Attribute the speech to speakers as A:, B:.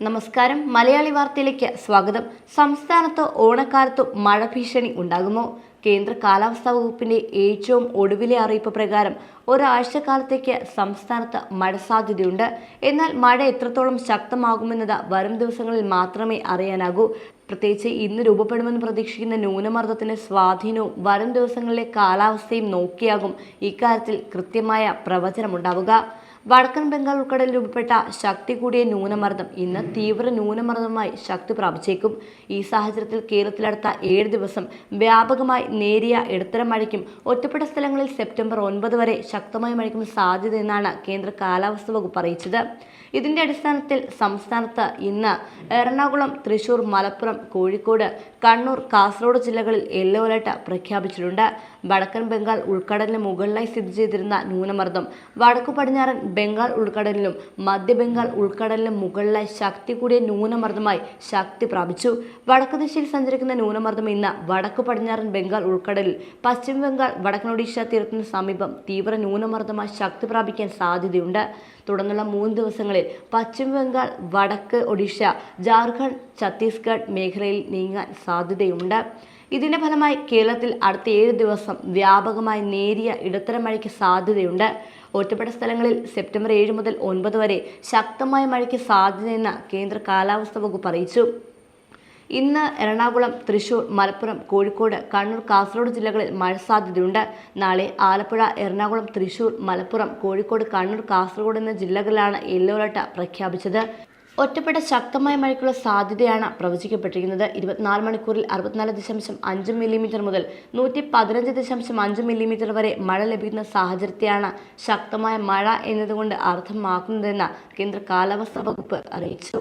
A: നമസ്കാരം. മലയാളി വാർത്തയിലേക്ക് സ്വാഗതം. സംസ്ഥാനത്ത് ഓണക്കാലത്ത് മഴ ഭീഷണി ഉണ്ടാകുമോ കേന്ദ്ര കാലാവസ്ഥാ വകുപ്പിന്റെ ഏറ്റവും ഒടുവിലെ അറിയിപ്പ് പ്രകാരം ഒരാഴ്ചക്കാലത്തേക്ക് സംസ്ഥാനത്ത് മഴ സാധ്യതയുണ്ട്. എന്നാൽ മഴ എത്രത്തോളം ശക്തമാകുമെന്നത് വരും ദിവസങ്ങളിൽ മാത്രമേ അറിയാനാകൂ. പ്രത്യേകിച്ച് ഇന്ന് രൂപപ്പെടുമെന്ന് പ്രതീക്ഷിക്കുന്ന ന്യൂനമർദ്ദത്തിന് സ്വാധീനവും വരും ദിവസങ്ങളിലെ കാലാവസ്ഥയും നോക്കിയാകും ഇക്കാര്യത്തിൽ കൃത്യമായ പ്രവചനമുണ്ടാവുക. വടക്കൻ ബംഗാൾ ഉൾക്കടലിൽ രൂപപ്പെട്ട ശക്തി കൂടിയ ന്യൂനമർദ്ദം ഇന്ന് തീവ്ര ന്യൂനമർദ്ദമായി ശക്തി പ്രാപിച്ചേക്കും. ഈ സാഹചര്യത്തിൽ കേരളത്തിലടുത്ത ഏഴ് ദിവസം വ്യാപകമായി നേരിയ ഇടത്തരം മഴയ്ക്കും ഒറ്റപ്പെട്ട സ്ഥലങ്ങളിൽ സെപ്റ്റംബർ ഒൻപത് വരെ ശക്തമായ മഴയ്ക്കും സാധ്യതയെന്നാണ് കേന്ദ്ര കാലാവസ്ഥ വകുപ്പ് അറിയിച്ചത്. ഇതിന്റെ അടിസ്ഥാനത്തിൽ സംസ്ഥാനത്ത് ഇന്ന് എറണാകുളം തൃശൂർ മലപ്പുറം കോഴിക്കോട് കണ്ണൂർ കാസർഗോഡ് ജില്ലകളിൽ യെല്ലോ അലർട്ട് പ്രഖ്യാപിച്ചിട്ടുണ്ട്. വടക്കൻ ബംഗാൾ ഉൾക്കടലിന് മുകളിലായി സ്ഥിതി ചെയ്തിരുന്ന ന്യൂനമർദ്ദം. വടക്കു പടിഞ്ഞാറൻ ബംഗാൾ ഉൾക്കടലിലും മധ്യ ബംഗാൾ ഉൾക്കടലിനും മുകളിലായി ശക്തി കൂടിയ ന്യൂനമർദ്ദമായി ശക്തി പ്രാപിച്ചു. വടക്ക് ദിശയിൽ സഞ്ചരിക്കുന്ന ന്യൂനമർദ്ദം ഇന്ന് വടക്കു പടിഞ്ഞാറൻ ബംഗാൾ ഉൾക്കടലിൽ പശ്ചിമ ബംഗാൾ വടക്കൻ ഒഡീഷ തീരത്തിന് സമീപം തീവ്ര ന്യൂനമർദ്ദമായി ശക്തി പ്രാപിക്കാൻ സാധ്യതയുണ്ട്. തുടർന്നുള്ള മൂന്ന് ദിവസങ്ങളിൽ പശ്ചിമ ബംഗാൾ വടക്ക് ഒഡീഷ ജാർഖണ്ഡ് ഛത്തീസ്ഗഡ് മേഖലയിൽ നീങ്ങാൻ സാധ്യതയുണ്ട് ഇതിന്റെ ഫലമായി കേരളത്തിൽ അടുത്ത ഏഴ് ദിവസം വ്യാപകമായി നേരിയ ഇടത്തരം മഴയ്ക്ക് സാധ്യതയുണ്ട്. ഒറ്റപ്പെട്ട സ്ഥലങ്ങളിൽ സെപ്റ്റംബർ ഏഴ് മുതൽ ഒൻപത് വരെ ശക്തമായ മഴയ്ക്ക് സാധ്യതയെന്ന് കേന്ദ്ര കാലാവസ്ഥാ വകുപ്പ് അറിയിച്ചു. ഇന്ന് എറണാകുളം തൃശൂർ മലപ്പുറം കോഴിക്കോട് കണ്ണൂർ കാസർഗോഡ് ജില്ലകളിൽ മഴ സാധ്യതയുണ്ട്. നാളെ ആലപ്പുഴ എറണാകുളം തൃശൂർ മലപ്പുറം കോഴിക്കോട് കണ്ണൂർ കാസർഗോഡ് എന്ന ജില്ലകളിലാണ് യെല്ലോ അലർട്ട് പ്രഖ്യാപിച്ചത്. ഒറ്റപ്പെട്ട ശക്തമായ മഴയ്ക്കുള്ള സാധ്യതയാണ് പ്രവചിക്കപ്പെട്ടിരിക്കുന്നത്. ഇരുപത്തിനാല് മണിക്കൂറിൽ അറുപത്തിനാല് ദശാംശം അഞ്ച് മില്ലിമീറ്റർ മുതൽ നൂറ്റി പതിനഞ്ച് ദശാംശം അഞ്ച് മില്ലിമീറ്റർ വരെ മഴ ലഭിക്കുന്ന സാഹചര്യത്തെയാണ് ശക്തമായ മഴ എന്നതുകൊണ്ട് അർത്ഥമാക്കുന്നതെന്ന് കേന്ദ്ര കാലാവസ്ഥാ വകുപ്പ് അറിയിച്ചു.